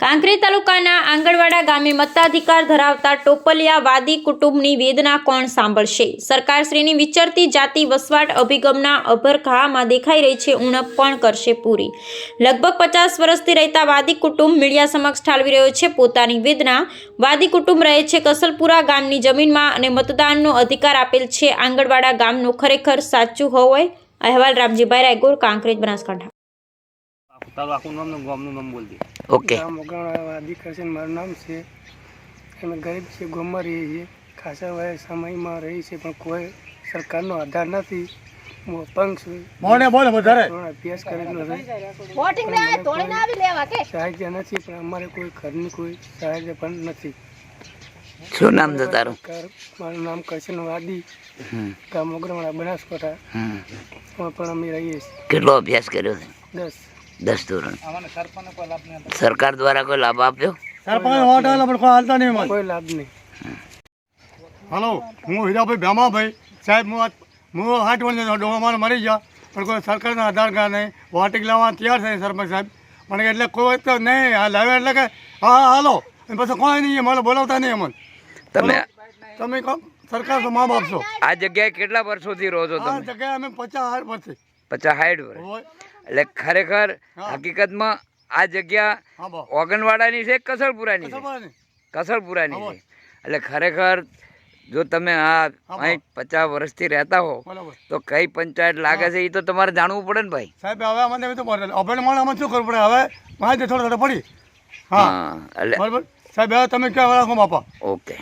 કાંકરેજ તાલુકાના આંગણવાડા ગામે મતાધિકાર ધરાવતા ટોપલિયા વાદી કુટુંબની વેદના કોણ સાંભળશે? સરકારશ્રીની વિચરતી જાતિ વસવાટ અભિગમના અભરઘામાં દેખાઈ રહી છે, ઉણપ પણ કરશે પૂરી? લગભગ પચાસ વર્ષથી રહેતા વાદી કુટુંબ મીડિયા સમક્ષ ઠાલવી રહ્યો છે, પોતાની વેદના. વાદી કુટુંબ રહે છે કસલપુરા ગામની જમીનમાં અને મતદાનનો અધિકાર આપેલ છે. આંગણવાડા ગામનું ખરેખર સાચું હોય? અહેવાલ રામજીભાઈ રાયગોર, કાંકરેજ બનાસકાંઠા. તારું આખું નામ ને ગામનું નામ બોલ દે. ઓકે ગામ વગાણવા દીકરા છે મારું નામ છે. અમે ગરીબ છે ગામમાં રહીએ છીએ ખાસા વય સમયમાં રહી છે પણ કોઈ સરકારનો આધાર નથી. હું અપંગ છું. મોને બોલે વધારે. અભ્યાસ કરેલો છે. વોટિંગ લે તોડીને આવી લેવા કે? સાહિત્ય નથી પણ અમારે કોઈ ઘરની કોઈ સાહિત્ય પણ નથી. શું નામ છે તારું? મારું નામ કરશન વાદી. ગામ વગરવાળા બનાસકાંઠા. પણ અમે રહીએ છીએ. કેટલો અભ્યાસ કર્યો છે? દસ. દસ ધોરણ. સરકાર દ્વારા કોઈ લાભ આપ્યો? સરપંચ વોટ આલે પણ કોઈ હાલતા નહીં કોઈ લાભ નહીં. હલો હું હીરાભાઈ ભામાભાઈ. સાહેબ હું આ- હું આઠ વર્ષ ડોહા મરી ગયા પણ કોઈ સરકારના આધાર કાર્ડ નહીં. વોટિંગ લાવવા તૈયાર થાય સરપંચ સાહેબ. મને એટલે કોઈ તો નહીં. આ લાવે એટલે કે હા હા હાલો. અને પછી કોઈ નહીં મને બોલાવતા નહીં અમને. તમે તમે કહો સરકાર તો મા બાપ છો આ જગ્યાએ કેટલા વર્ષોથી રહો છો આ તમે? જગ્યાએ અમે પચાસ હાર વર્ષથી પચાસ સાઠ વર્ષ. એટલે ખરેખર હકીકતમાં આ જગ્યા ઓગણવાડાની છે કસળપુરાની છે? હા, છે. એટલે ખરેખર જો તમે આ અહીં પચાસ વર્ષથી રહેતા હો તો કઈ પંચાયત લાગે છે એ તો તમારે જાણવું પડે ને ભાઈ. સાહેબ હવે અમને તો અભણ માણસ અમે શું કરવું પડે? હવે માહિતી થોડો થોડો પડી. હા. હા એટલે બરાબર? સાહેબ હવે તમે ક્યાં રાખો બાપા? ઓકે.